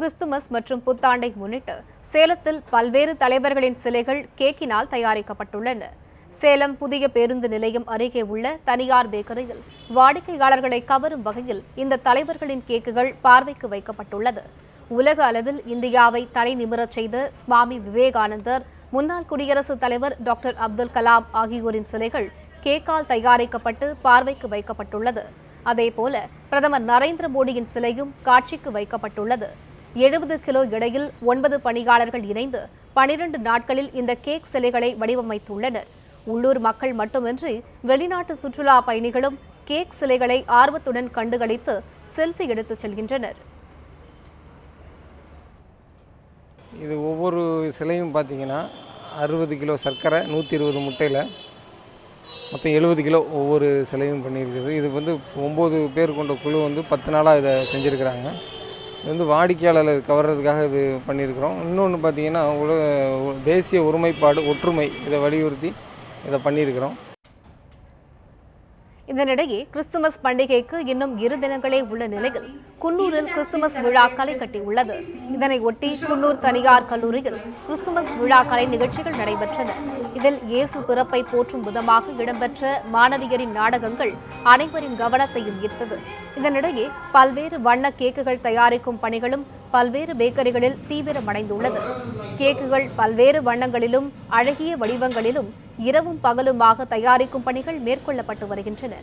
Christmas மற்றும் புத்தாண்டை முன்னிட்டு சேலத்தில் பல்வேறு தலைவர்களின் சிலைகள் கேக்கினால் தயாரிக்கப்பட்டுள்ளன. சேலம் புதிய பேருந்து நிலையம் அருகே உள்ள தனியார் பேக்கரியில் வாடிக்கையாளர்களை கவரும் வகையில் இந்த தலைவர்களின் கேக்குகள் பார்வைக்கு வைக்கப்பட்டுள்ளது. உலக அளவில் இந்தியாவை தலை நிமிரச் செய்த சுவாமி விவேகானந்தர் முன்னாள் குடியரசுத் தலைவர் டாக்டர் அப்துல் கலாம் ஆகியோரின் சிலைகள் கேக்கால் தயாரிக்கப்பட்டு பார்வைக்கு வைக்கப்பட்டுள்ளது. அதேபோல பிரதமர் நரேந்திர மோடியின் சிலையும் காட்சிக்கு வைக்கப்பட்டுள்ளது. எழுபது கிலோ எடையில் ஒன்பது பணியாளர்கள் இணைந்து பனிரெண்டு நாட்களில் இந்த கேக் சிலைகளை வடிவமைத்துள்ளனர். உள்ளூர் மக்கள் மட்டுமின்றி வெளிநாட்டு சுற்றுலா பயணிகளும் கேக் சிலைகளை ஆர்வத்துடன் கண்டுகளித்து செல்ஃபி எடுத்துச் செல்கின்றனர். இது ஒவ்வொரு சிலையும் பார்த்தீங்கன்னா அறுபது கிலோ சர்க்கரை நூற்றி இருபது முட்டையில் மொத்தம் எழுபது கிலோ ஒவ்வொரு சிலையும் பண்ணியிருக்குது. இது வந்து ஒம்பது பேர் கொண்ட குழு வந்து பத்து நாளாக இதை செஞ்சுருக்கிறாங்க. இது வந்து வாடிக்கையாளர் கவர்றதுக்காக இது பண்ணியிருக்கிறோம். இன்னொன்று பார்த்தீங்கன்னா உலக தேசிய ஒருமைப்பாடு ஒற்றுமை இதை வலியுறுத்தி இதை பண்ணியிருக்கிறோம். இதனிடையே கிறிஸ்துமஸ் பண்டிகைக்கு இன்னும் இரு தினங்களே உள்ள நிலையில் குன்னூரில் கிறிஸ்துமஸ் விழா களை கட்டியுள்ளது. இதனை ஒட்டி குன்னூர் தனியார் கல்லூரியில் கிறிஸ்துமஸ் விழா கலை நிகழ்ச்சிகள் நடைபெற்றன. இதில் இயேசு பிறப்பை போற்றும் விதமாக இடம்பெற்ற மாணவியரின் நாடகங்கள் அனைவரின் கவனத்தையும் ஈர்த்தது. இதனிடையே பல்வேறு வண்ண கேக்குகள் தயாரிக்கும் பணிகளும் பல்வேறு பேக்கரிகளில் தீவிரமடைந்துள்ளது. கேக்குகள் பல்வேறு வண்ணங்களிலும் அழகிய வடிவங்களிலும் இரவும் பகலுமாக தயாரிக்கும் பணிகள் மேற்கொள்ளப்பட்டு வருகின்றன.